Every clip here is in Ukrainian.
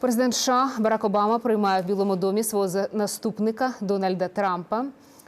Президент США Барак Обама приймає в Білому домі свого наступника Дональда Трампа.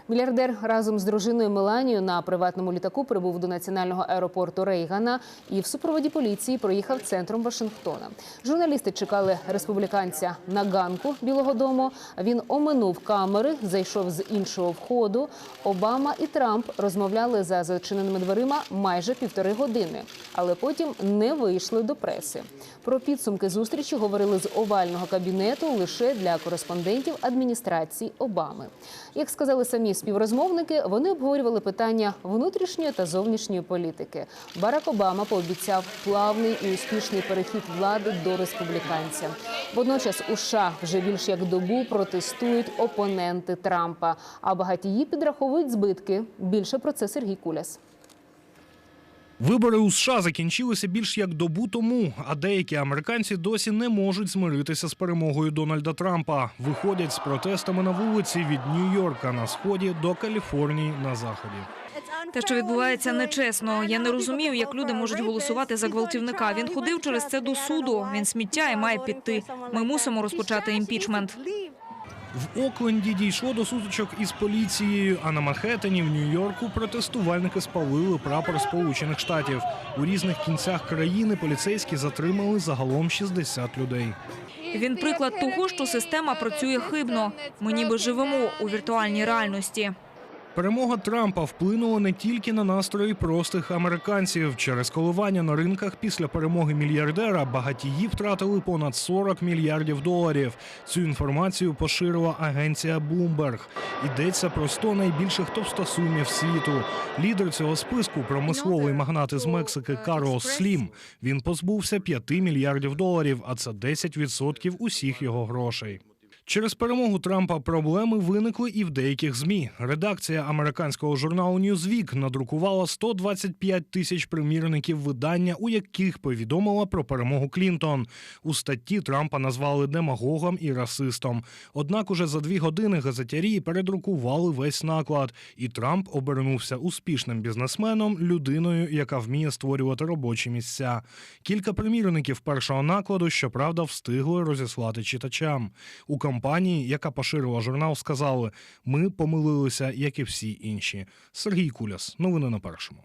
Мільярдер разом з дружиною Меланією на приватному літаку прибув до національного аеропорту Рейгана і в супроводі поліції проїхав центром Вашингтона. Журналісти чекали республіканця на ганку Білого Дому. Він оминув камери, зайшов з іншого входу. Обама і Трамп розмовляли за зачиненими дверима майже півтори години, але потім не вийшли до преси. Про підсумки зустрічі говорили з овального кабінету лише для кореспондентів адміністрації Обами. Як сказали самі співрозмовники, вони обговорювали питання внутрішньої та зовнішньої політики. Барак Обама пообіцяв плавний і успішний перехід влади до республіканця. Водночас у США вже більш як добу протестують опоненти Трампа, а багатії підраховують збитки. Більше про це Сергій Куляс. Вибори у США закінчилися більш як добу тому, а деякі американці досі не можуть змиритися з перемогою Дональда Трампа. Виходять з протестами на вулиці від Нью-Йорка на сході до Каліфорнії на заході. Те, що відбувається, нечесно. Я не розумію, як люди можуть голосувати за гвалтівника. Він ходив через це до суду. Він сміття і має піти. Ми мусимо розпочати імпічмент. В Окленді дійшло до сутичок із поліцією, а на Манхеттені в Нью-Йорку протестувальники спалили прапор Сполучених Штатів. У різних кінцях країни поліцейські затримали загалом 60 людей. Він приклад того, що система працює хибно. Ми ніби живемо у віртуальній реальності. Перемога Трампа вплинула не тільки на настрої простих американців. Через коливання на ринках після перемоги мільярдера багатії втратили понад 40 мільярдів доларів. Цю інформацію поширила агенція Bloomberg. Йдеться про 100 найбільших товстосумів світу. Лідер цього списку промисловий магнат із Мексики Карлос Слім. Він позбувся 5 мільярдів доларів, а це 10% усіх його грошей. Через перемогу Трампа проблеми виникли і в деяких змі. Редакція американського журналу Newsweek надрукувала 125 тисяч примірників видання, у яких повідомила про перемогу Клінтон. У статті Трампа назвали демагогом і расистом. Однак уже за дві години газетярі передрукували весь наклад, і Трамп обернувся успішним бізнесменом, людиною, яка вміє створювати робочі місця. Кілька примірників першого накладу, щоправда, встигли розіслати читачам. У компанії, яка поширила журнал, сказали: ми помилилися, як і всі інші. Сергій Куляс, новини на першому.